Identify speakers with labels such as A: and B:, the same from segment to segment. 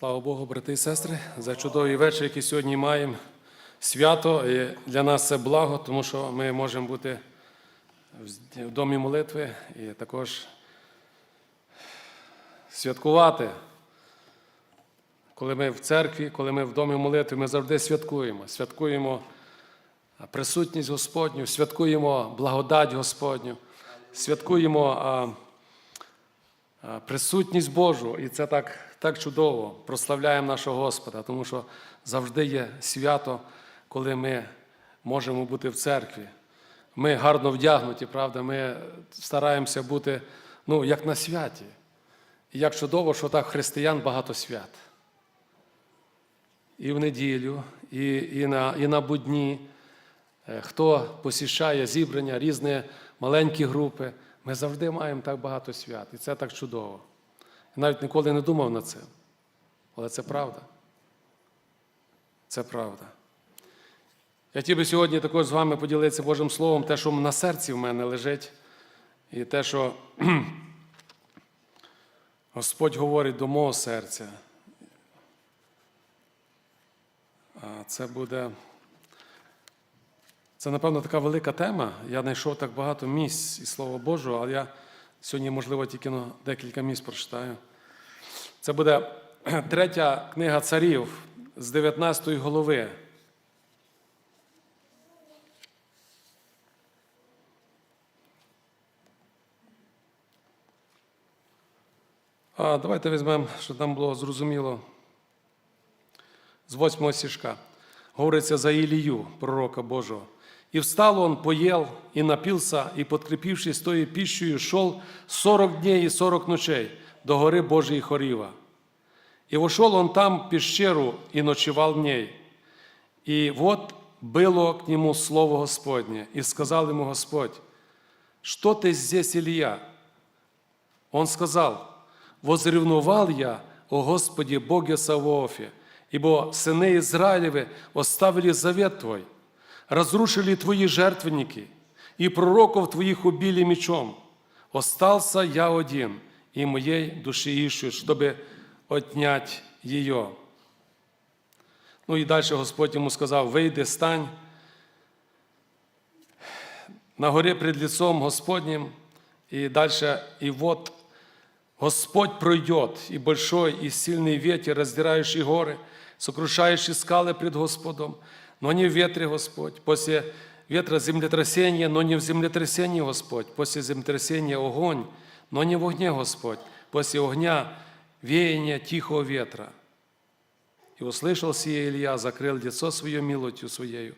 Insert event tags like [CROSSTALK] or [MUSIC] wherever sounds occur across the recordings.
A: Слава Богу, брати і сестри, за чудовий вечір, який сьогодні маємо. Свято і для нас це благо, тому що ми можемо бути в домі молитви і також святкувати. Коли ми в церкві, коли ми в домі молитви, ми завжди святкуємо. Святкуємо присутність Господню, святкуємо благодать Господню, святкуємо присутність Божу. І це так, так чудово. Прославляємо нашого Господа, тому що завжди є свято, коли ми можемо бути в церкві. Ми гарно вдягнуті, правда, ми стараємося бути ну, як на святі. І як чудово, що так християн багато свят. І в неділю, і, і, на, і на будні. Е, Хто посіщає зібрання, різні маленькі групи, ми завжди маємо так багато свят. І це так чудово. Я навіть ніколи не думав над цим. Але це правда. Це правда. Я хотів би сьогодні також з вами поділитися Божим Словом, те, що на серці в мене лежить, і те, що [CLEARS THROAT] Господь говорить до мого серця. Це буде. Це, напевно, така велика тема. Я знайшов так багато місць і Слова Божого, але я сьогодні, можливо, тільки ну, декілька місць прочитаю. Це буде [CLEARS THROAT] третя книга царів з 19 голови. А давайте візьмемо, щоб нам було зрозуміло. З восьмого стишка. Говорится за Илью, пророка Божьего. «И встал он, поел и напился, и, подкрепившись той пищей, шел сорок дней и сорок ночей до горы Божией Хорива. И вошел он там в пещеру и ночевал в ней. И вот было к нему слово Господне, и сказал ему Господь, что ты здесь, Илья? Он сказал, возревновал я о Господе Боге Савоофе, ибо сыны Израилевы оставили завет Твой, разрушили Твои жертвенники, и пророков Твоих убили мечом. Остался я один, и моей души ищут, чтобы отнять ее. Ну і далі Господь йому сказав: вийди, стань на горі пред лицом Господнім, і далі, і вот Господь пройдет, и большой, и сильный ветер, раздирающий горы, сокрушающий скалы пред Господом, но не в ветре Господь. После ветра землетрясение, но не в землетрясении Господь. После землетрясения огонь, но не в огне Господь. После огня веяние тихого ветра. И услышал сие Илья, закрыл лицо свое милостью своею,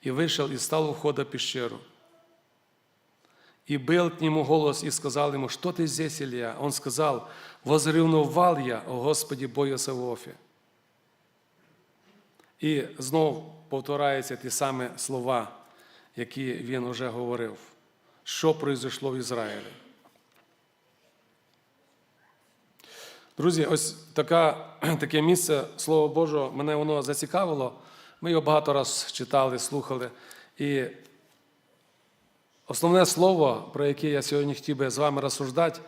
A: и вышел и стал у входа в пещеру. И был к нему голос, и сказал ему, что ты здесь, Илья? Он сказал, возревновал я о Господі Бою Савофі. І знов повторяються ті самі слова, які він уже говорив. Що произошло в Ізраїлі? Друзі, ось така, [CLEARS THROAT] таке місце Слово Божого, мене воно зацікавило. Ми його багато раз читали, слухали. І Основне слово, про яке я сьогодні хотів би з вами розсуждати,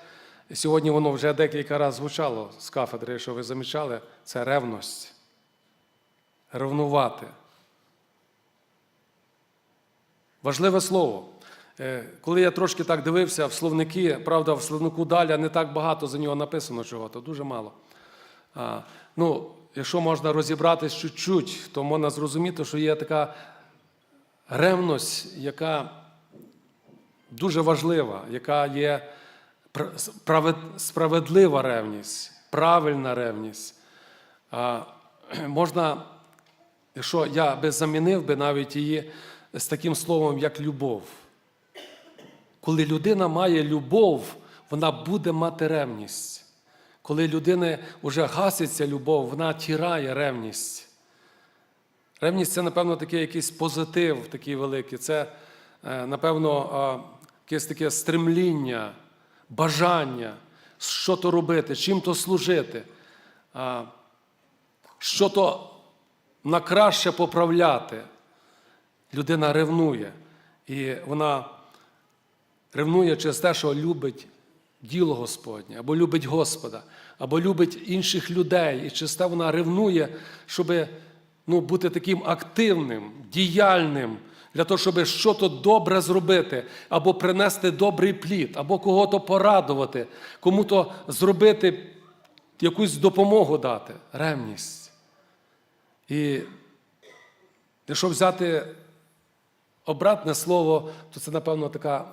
A: сьогодні воно вже декілька разів звучало з кафедри, якщо ви замічали, це ревність. Ревнувати. Важливе слово. Е, Коли я трошки так дивився в словники, правда, в словнику Даля не так багато за нього написано чого, то дуже мало. А, ну, Якщо можна розібратись чуть-чуть, то можна зрозуміти, що є така ревність, яка дуже важлива, яка є справедлива ревність, правильна ревність. А, [CLEARS THROAT] Можна, якщо я би замінив би навіть її з таким словом, як любов. Коли людина має любов, вона буде мати ревність. Коли людини вже гаситься любов, вона тірає ревність. Ревність це, напевно, такий якийсь позитив такий великий. Це, е, напевно, якесь таке стремління, бажання, що то робити, чим то служити, що то на краще поправляти. Людина ревнує. І вона ревнує через те, що любить діло Господнє, або любить Господа, або любить інших людей, і чиста вона ревнує, щоб ну, бути таким активним, діяльним, для того, щоб щось добре зробити, або принести добрий плід, або кого-то порадувати, кому-то зробити якусь допомогу дати. Ревність. І якщо взяти обратне слово, то це, напевно, така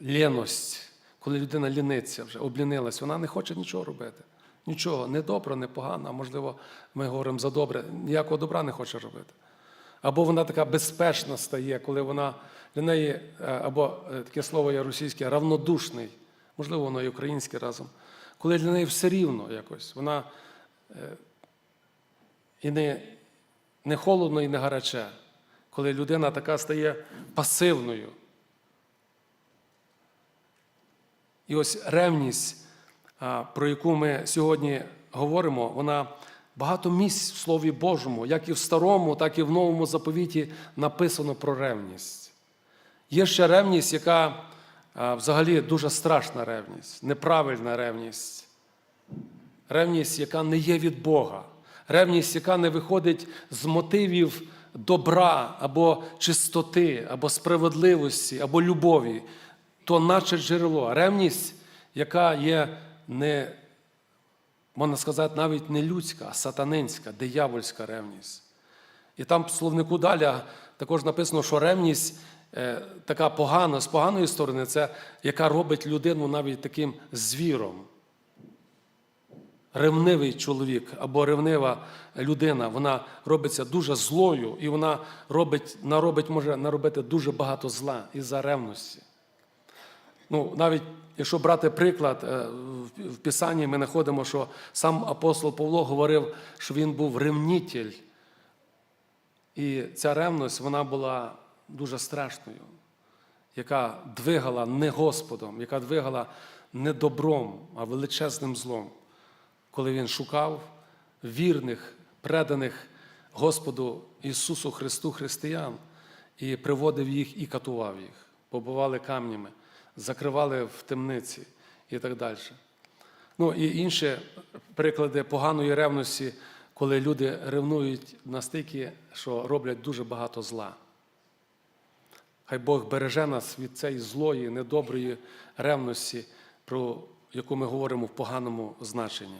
A: лєність, коли людина ліниться вже, облінилась, вона не хоче нічого робити. Нічого, не добре, не погано, а можливо, ми говоримо за добре, ніякого добра не хоче робити. Або вона така безпечна стає, коли вона для неї, е, або е, таке слово є російське, равнодушний, можливо, воно і українське разом, коли для неї все рівно якось. Вона е, і не, не холодно, і не гаряче, коли людина така стає пасивною. І ось ревність, про яку ми сьогодні говоримо, вона багато місць в Слові Божому, як і в старому, так і в новому заповіті написано про ревність. Є ще ревність, яка взагалі дуже страшна ревність, неправильна ревність. Ревність, яка не є від Бога, ревність, яка не виходить з мотивів добра або чистоти, або справедливості, або любові, то наче джерело. Ревність, яка є не, можна сказати, навіть не людська, а сатанинська, диявольська ревність. І там в словнику далі також написано, що ревність е, така погана, з поганої сторони, це яка робить людину навіть таким звіром ревнивий чоловік або ревнива людина, вона робиться дуже злою, і вона робить, наробить, може наробити дуже багато зла із-за ревності. Ну, навіть якщо брати приклад, е, в- Писанні ми знаходимо, що сам апостол Павло говорив, що він був ревнитель. І ця ревність вона була дуже страшною, яка двигала не Господом, яка двигала не добром, а величезним злом коли він шукав вірних, преданих Господу Ісусу Христу християн і приводив їх і катував їх, побивали камнями, закривали в темниці і так далі. Ну і інші приклади поганої ревності, коли люди ревнують настільки, що роблять дуже багато зла. Хай Бог береже нас від цієї злої, недоброї ревності, про яку ми говоримо в поганому значенні.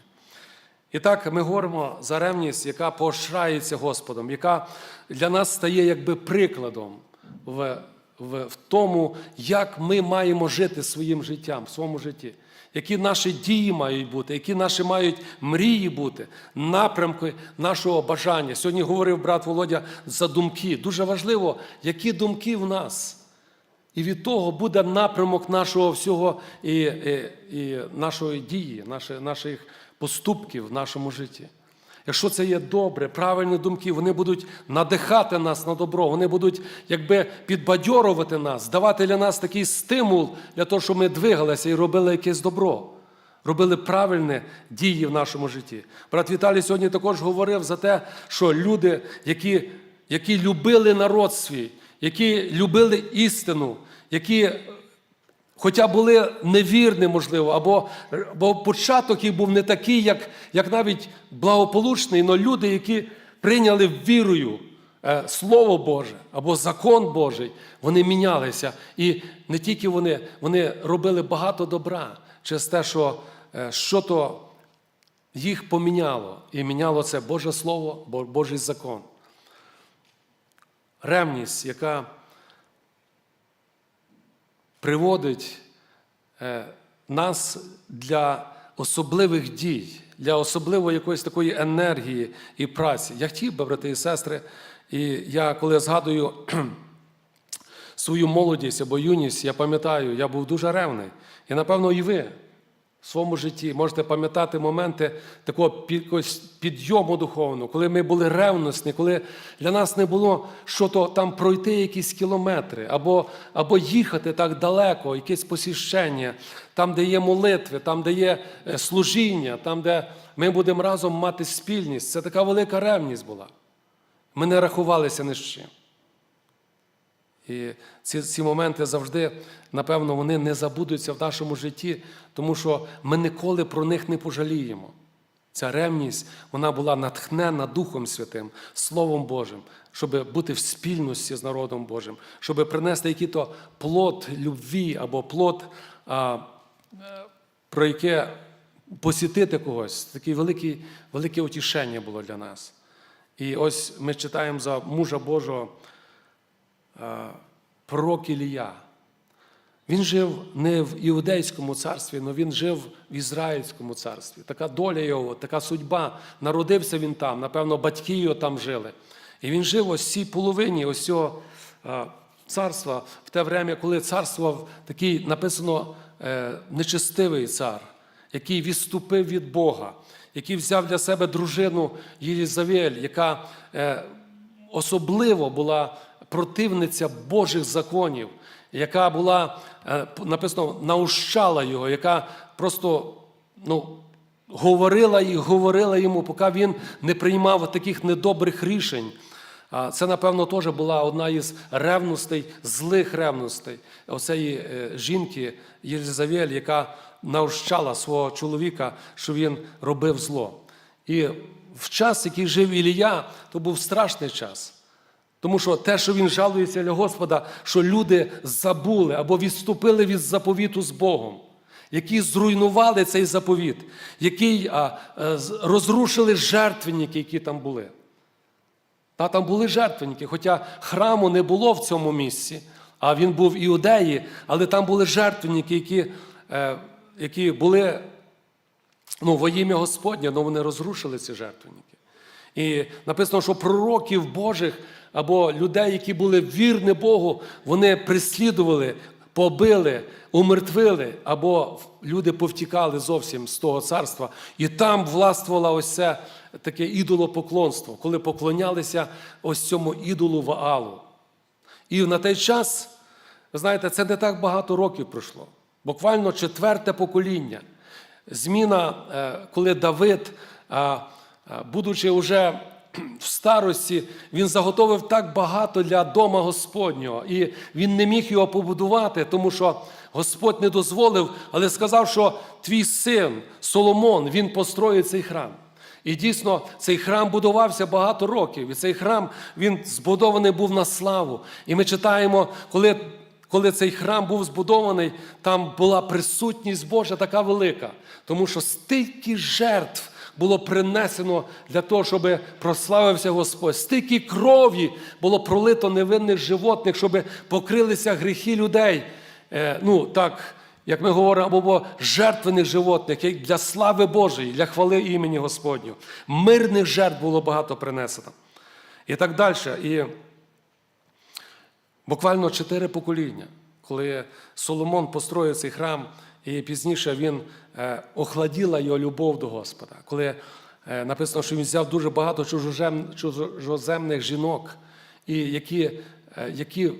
A: І так ми говоримо за ревність, яка поощрається Господом, яка для нас стає якби прикладом в, в, в тому, як ми маємо жити своїм життям, в своєму житті, які наші дії мають бути, які наші мають мрії бути, напрямки нашого бажання. Сьогодні говорив брат Володя за думки. Дуже важливо, які думки в нас. І від того буде напрямок нашого всього і, і, і нашої дії, наших, наших поступків в нашому житті. Якщо це є добре, правильні думки, вони будуть надихати нас на добро, вони будуть якби підбадьорувати нас, давати для нас такий стимул для того, щоб ми двигалися і робили якесь добро, робили правильні дії в нашому житті. Брат Віталій сьогодні також говорив за те, що люди, які, які любили народ свій, які любили істину, які Хоча були невірні, можливо, або, або початок їх був не такий, як, як навіть благополучний, але люди, які прийняли вірою е, Слово Боже або закон Божий, вони мінялися. І не тільки вони, вони робили багато добра через те, що е, що то їх поміняло. І міняло це Боже Слово, Божий закон. Ревність, яка приводить е, нас для особливих дій, для особливої якоїсь такої енергії і праці. Я хотів би, брати і сестри, і я коли згадую [CLEARS THROAT] свою молодість або юність, я пам'ятаю, я був дуже ревний. І, напевно, і ви своєму житті можете пам'ятати моменти такого підйому духовного, коли ми були ревностні, коли для нас не було що то там пройти якісь кілометри, або, або їхати так далеко, якесь посіщення, там, де є молитви, там, де є е, служіння, там, де ми будемо разом мати спільність. Це така велика ревність була. Ми не рахувалися ні з чим. І ці, ці моменти завжди, напевно, вони не забудуться в нашому житті, тому що ми ніколи про них не пожаліємо. Ця ревність вона була натхнена Духом Святим, Словом Божим, щоб бути в спільності з народом Божим, щоб принести який-то плод любві або плод, а, про яке посітити когось. Таке велике, велике утішення було для нас. І ось ми читаємо за мужа Божого пророк Ілія. Він жив не в Іудейському царстві, але він жив в Ізраїльському царстві. Така доля його, така судьба. Народився він там, напевно, батьки його там жили. І він жив ось цій половині ось цього е, царства в те время, коли царствував такий написано е, нечестивий цар, який відступив від Бога, який взяв для себе дружину Єлізавель, яка е, особливо була противниця Божих законів, яка була е, написано наущала його, яка просто ну, говорила і говорила йому, поки він не приймав таких недобрих рішень. Це, напевно, теж була одна із ревностей, злих ревностей оцеї е, жінки Єлизавель, яка наущала свого чоловіка, що він робив зло. І в час, який жив Ілія, то був страшний час. Тому що те, що він жалується для Господа, що люди забули або відступили від заповіту з Богом, які зруйнували цей заповіт, які а, розрушили жертвенники, які там були. Та там були жертвенники, хоча храму не було в цьому місці, а він був в Іудеї, але там були жертвенники, які, е, які були ну, во ім'я Господнє, але вони розрушили ці жертвенники. І написано, що пророків Божих або людей, які були вірні Богу, вони прислідували, побили, умертвили, або люди повтікали зовсім з того царства. І там властвувало ось це таке ідолопоклонство, коли поклонялися ось цьому ідолу Ваалу. І на той час, ви знаєте, це не так багато років пройшло. Буквально четверте покоління. Зміна, е, коли Давид, будучи вже в старості, він заготовив так багато для дома Господнього, і він не міг його побудувати, тому що Господь не дозволив, але сказав, що твій син Соломон він построїть цей храм. І дійсно цей храм будувався багато років, і цей храм він збудований був на славу. І ми читаємо, коли, коли цей храм був збудований, там була присутність Божа така велика, тому що стільки жертв було принесено для того, щоб прославився Господь. Стільки крові було пролито невинних животних, щоб покрилися гріхи людей. Е, ну так, як ми говоримо, або жертвених животних, для слави Божої, для хвали імені Господнього. Мирних жертв було багато принесено. І так далі. І буквально чотири покоління, коли Соломон построїв цей храм, і пізніше він е, охладіла його любов до Господа. Коли е, написано, що він взяв дуже багато чужоземних жінок, і які, е, які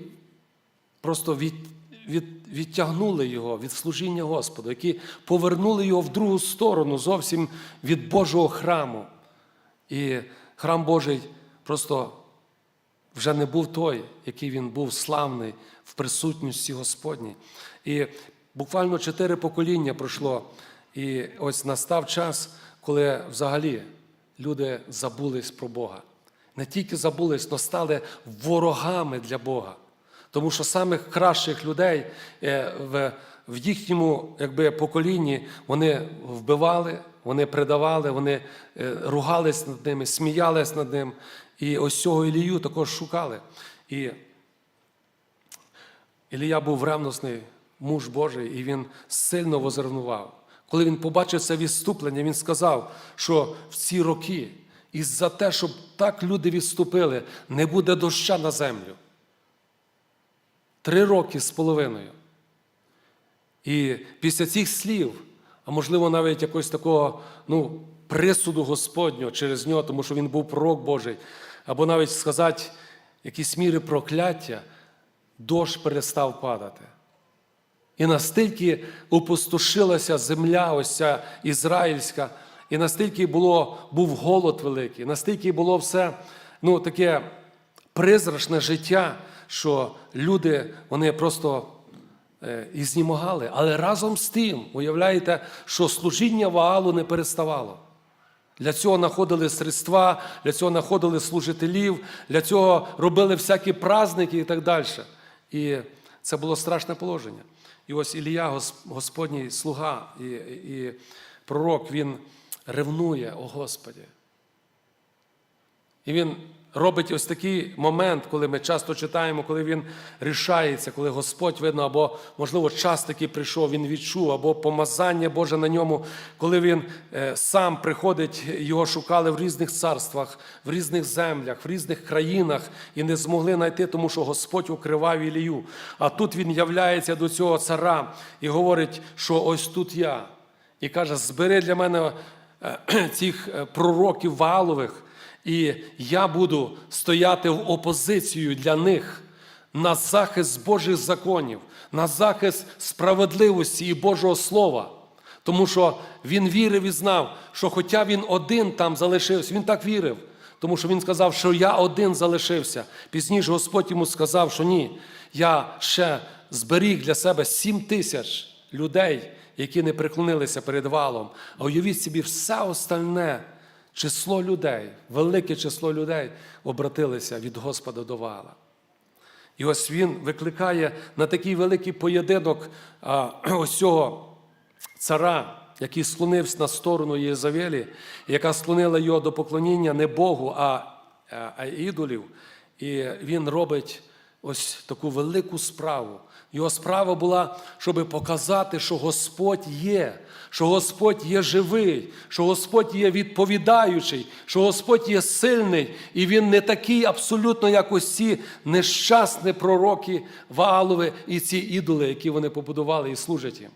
A: просто від, від, відтягнули його від служіння Господу, які повернули його в другу сторону зовсім від Божого храму. І храм Божий просто вже не був той, який він був славний в присутності Господній. І буквально чотири покоління пройшло. І ось настав час, коли взагалі люди забулись про Бога. Не тільки забулись, але стали ворогами для Бога. Тому що самих кращих людей е, в, їхньому якби, поколінні вони вбивали, вони предавали, вони е, ругались над ними, сміялись над ним. І ось цього Ілію також шукали. І Ілія був ревностний муж Божий, і він сильно возревнував. Коли він побачив це відступлення, він сказав, що в ці роки, і за те, щоб так люди відступили, не буде доща на землю. Три роки з половиною. І після цих слів, а можливо, навіть якогось такого ну, присуду Господнього через нього, тому що він був пророк Божий, або навіть сказати якісь міри прокляття, дощ перестав падати. І настільки опустошилася земля, ось ця ізраїльська, і настільки було, був голод великий, настільки було все ну, таке призрачне життя, що люди вони просто е, і але разом з тим, уявляєте, що служіння Ваалу не переставало. Для цього знаходили средства, для цього знаходили служителів, для цього робили всякі праздники і так далі. І це було страшне положення. І ось Ілія, Господній слуга і, і пророк, він ревнує, о Господі. І він робить ось такий момент, коли ми часто читаємо, коли він рішається, коли Господь видно, або, можливо, час такий прийшов, він відчув, або помазання Боже на ньому, коли він е, сам приходить, його шукали в різних царствах, в різних землях, в різних країнах і не змогли знайти, тому що Господь укривав Ілію. А тут він являється до цього цара і говорить, що ось тут я. І каже: збери для мене е, [CLEARS THROAT] цих е, пророків Ваалових, і я буду стояти в опозицію для них на захист Божих законів, на захист справедливості і Божого Слова. Тому що він вірив і знав, що хоча він один там залишився, він так вірив. Тому що він сказав, що я один залишився. Пізніше Господь йому сказав, що ні, я ще зберіг для себе сім тисяч людей, які не приклонилися перед валом. А уявіть собі, все остальне число людей, велике число людей обратилися від Господа до вала. І ось він викликає на такий великий поєдинок а, [CLEARS THROAT] ось цього цара, який склонився на сторону Єзавелі, яка склонила його до поклоніння не Богу, а, а, а ідолів. І він робить ось таку велику справу. Його справа була, щоб показати, що Господь є, що Господь є живий, що Господь є відповідаючий, що Господь є сильний, і Він не такий абсолютно, як ці нещасні пророки Ваалови і ці ідоли, які вони побудували і служать їм.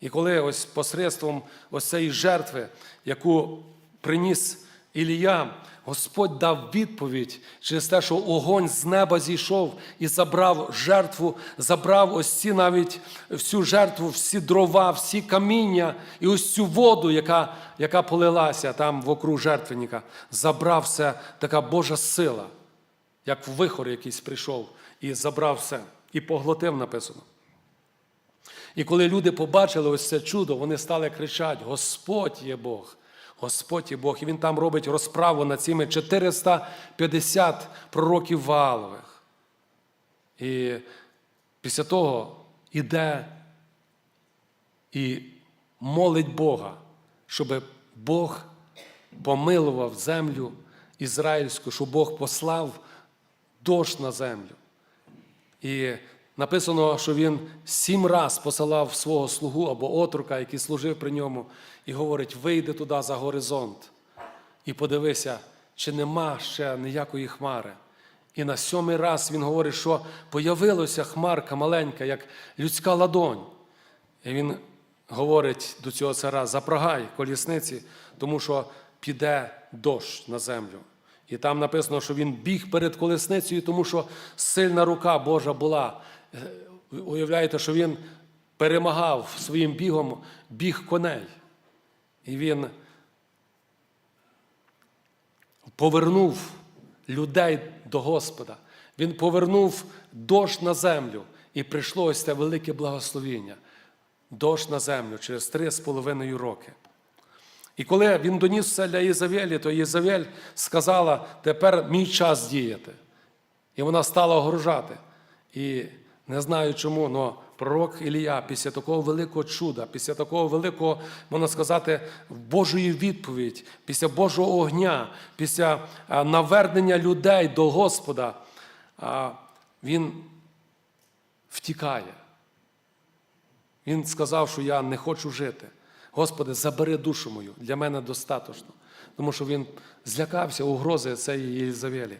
A: І коли ось посредством ось цієї жертви, яку приніс Ілія, Господь дав відповідь через те, що огонь з неба зійшов і забрав жертву, забрав ось ці навіть всю жертву, всі дрова, всі каміння і ось цю воду, яка, яка полилася там вокруг жертвенника, забрав все така Божа сила, як вихор якийсь прийшов і забрав все, і поглотив написано. І коли люди побачили ось це чудо, вони стали кричати: Господь є Бог, Господь є Бог. І він там робить розправу над цими 450 пророків Ваалових. І після того іде і молить Бога, щоб Бог помилував землю ізраїльську, щоб Бог послав дощ на землю. І написано, що він сім раз посилав свого слугу або отрука, який служив при ньому, і говорить: вийди туди за горизонт і подивися, чи нема ще ніякої хмари. І на сьомий раз він говорить, що появилася хмарка маленька, як людська ладонь. І він говорить до цього цара: запрагай колісниці, тому що піде дощ на землю. І там написано, що він біг перед колесницею, тому що сильна рука Божа була. Е, Уявляєте, що він перемагав своїм бігом біг коней. І він повернув людей до Господа. Він повернув дощ на землю. І прийшло ось це велике благословіння. Дощ на землю через три з половиною роки. І коли він доніс це для Єзавелі, то Єзавель сказала, тепер мій час діяти. І вона стала огрожати. І не знаю чому, але пророк Ілія після такого великого чуда, після такого великого, можна сказати, Божої відповідь, після Божого огня, після навернення людей до Господа, він втікає. Він сказав, що я не хочу жити. Господи, забери душу мою, для мене достатньо. Тому що він злякався угрози цієї Єлизавелі.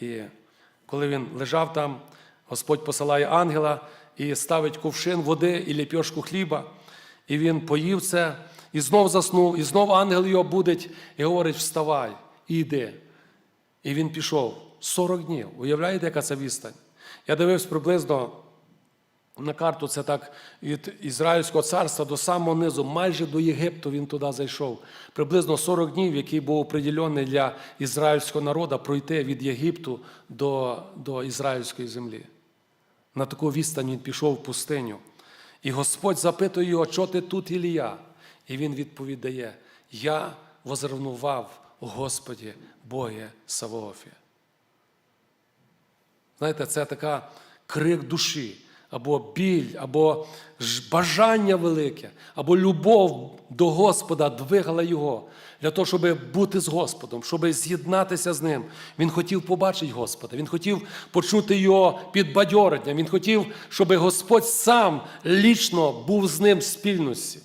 A: І коли він лежав там, Господь посилає ангела і ставить ковшин води і ліпьошку хліба. І він поїв це, і знов заснув, і знов ангел його будить і говорить: вставай, і йди. І він пішов 40 днів. Уявляєте, яка це відстань? Я дивився приблизно на карту це так від Ізраїльського царства до самого низу, майже до Єгипту він туди зайшов. Приблизно 40 днів, який був определений для ізраїльського народу пройти від Єгипту до, до ізраїльської землі. На таку відстань він пішов в пустиню. І Господь запитує його, чого ти тут, Ілія? І він відповідає: Я возревнував Господі Боге Савоофі. Знаєте, це така крик душі, або біль, або бажання велике, або любов до Господа двигала його для того, щоб бути з Господом, щоб з'єднатися з ним. Він хотів побачити Господа, він хотів почути його підбадьорення, він хотів, щоб Господь сам лічно був з ним в спільності.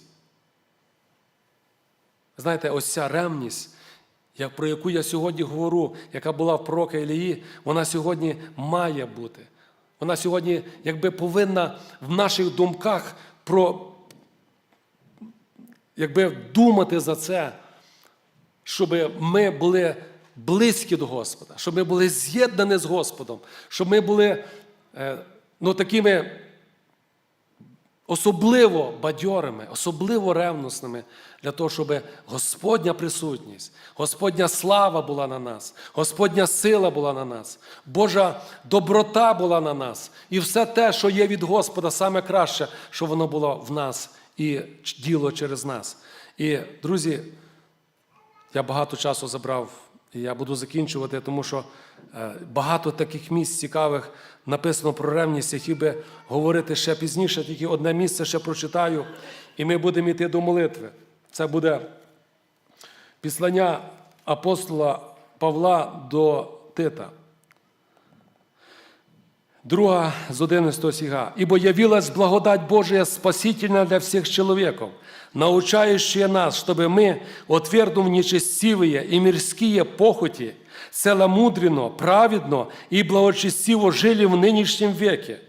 A: Знаєте, ось ця ревність, як- про яку я сьогодні говорю, яка була в пророка Ілії, вона сьогодні має бути. Вона сьогодні, якби повинна в наших думках про, якби думати за це, щоб ми були близькі до Господа, щоб ми були з'єднані з Господом, щоб ми були е, ну, такими особливо бадьорими, особливо ревносними для того, щоб Господня присутність, Господня слава була на нас, Господня сила була на нас, Божа доброта була на нас. І все те, що є від Господа, саме краще, що воно було в нас і діло через нас. І, друзі, я багато часу забрав, і я буду закінчувати, тому що е, багато таких місць цікавих написано про ревність. Я хотів би говорити ще пізніше, тільки одне місце ще прочитаю, і ми будемо йти до молитви. Це буде післання апостола Павла до Тита. Друга з 11 стиха. «Ибо явилась благодать Божия спасительна для всех человеков, научающая нас, чтобы мы, отвергнув нечестивые и мирские похоти, целомудренно, праведно и благочестиво жили в нынешнем веке,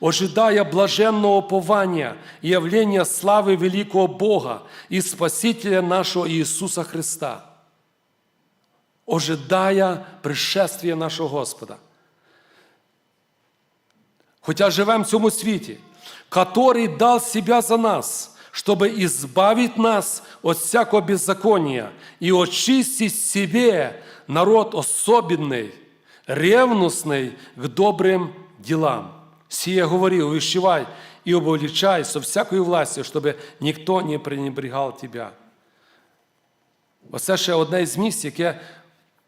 A: ожидая блаженного пования и явления славы великого Бога и Спасителя нашего Иисуса Христа, ожидая пришествия нашого Господа. хотя живем в цьому світі, который дал себя за нас, чтобы избавить нас от всякого беззакония и очистить себе народ особенный, ревностный к добрым делам. Сие говори, увещевай и обличай со всякой властью, чтобы никто не пренебрегал тебя. Оце ще одне з місць, яке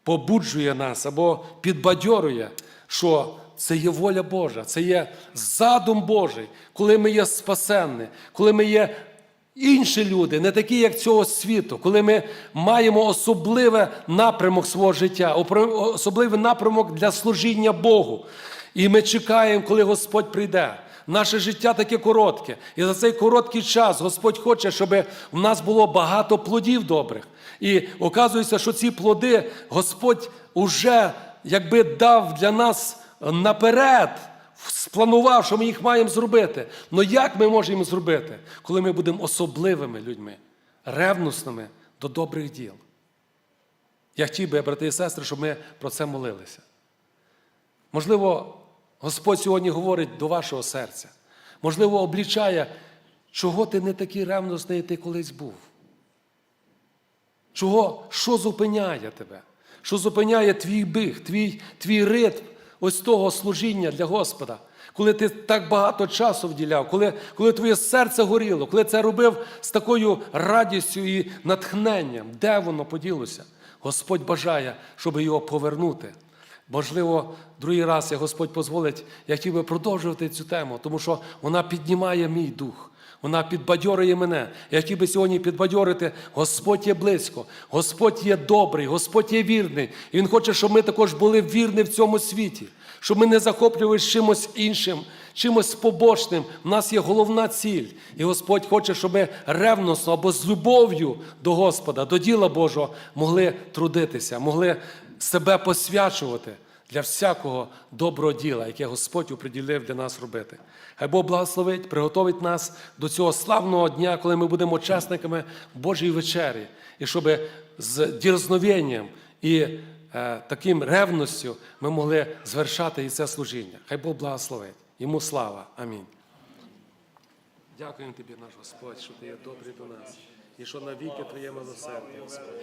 A: побуджує нас або підбадьорює, що це є воля Божа, це є задум Божий, коли ми є спасенні, коли ми є інші люди, не такі, як цього світу, коли ми маємо особливий напрямок свого життя, особливий напрямок для служіння Богу. І ми чекаємо, коли Господь прийде. Наше життя таке коротке. І за цей короткий час Господь хоче, щоб в нас було багато плодів добрих. І оказується, що ці плоди Господь уже якби дав для нас наперед, спланував, що ми їх маємо зробити. Але як ми можемо зробити, коли ми будемо особливими людьми, ревностними до добрих діл? Я хотів би, брати і сестри, щоб ми про це молилися. Можливо, Господь сьогодні говорить до вашого серця. Можливо, облічає, чого ти не такий ревностний, ти колись був. Чого, що зупиняє тебе? Що зупиняє твій біг, твій, твій ритм ось того служіння для Господа, коли ти так багато часу вділяв, коли, коли твоє серце горіло, коли це робив з такою радістю і натхненням, де воно поділося? Господь бажає, щоб його повернути. Можливо, другий раз, як Господь дозволить, я хотів би продовжувати цю тему, тому що вона піднімає мій дух. Вона підбадьорює мене. Я хотів би сьогодні підбадьорити, Господь є близько, Господь є добрий, Господь є вірний. І Він хоче, щоб ми також були вірні в цьому світі, щоб ми не захоплювалися чимось іншим, чимось побочним. У нас є головна ціль. І Господь хоче, щоб ми ревносно або з любов'ю до Господа, до діла Божого могли трудитися, могли себе посвячувати для всякого доброго діла, яке Господь оприділив для нас робити. Хай Бог благословить, приготовить нас до цього славного дня, коли ми будемо учасниками Божої вечері, і щоб з дірзновенням і е, таким ревністю ми могли звершати і це служіння. Хай Бог благословить. Йому слава. Амінь. Дякуємо тобі, наш Господь, що ти є добрий до нас, і що навіки твоє милосердя, Господь.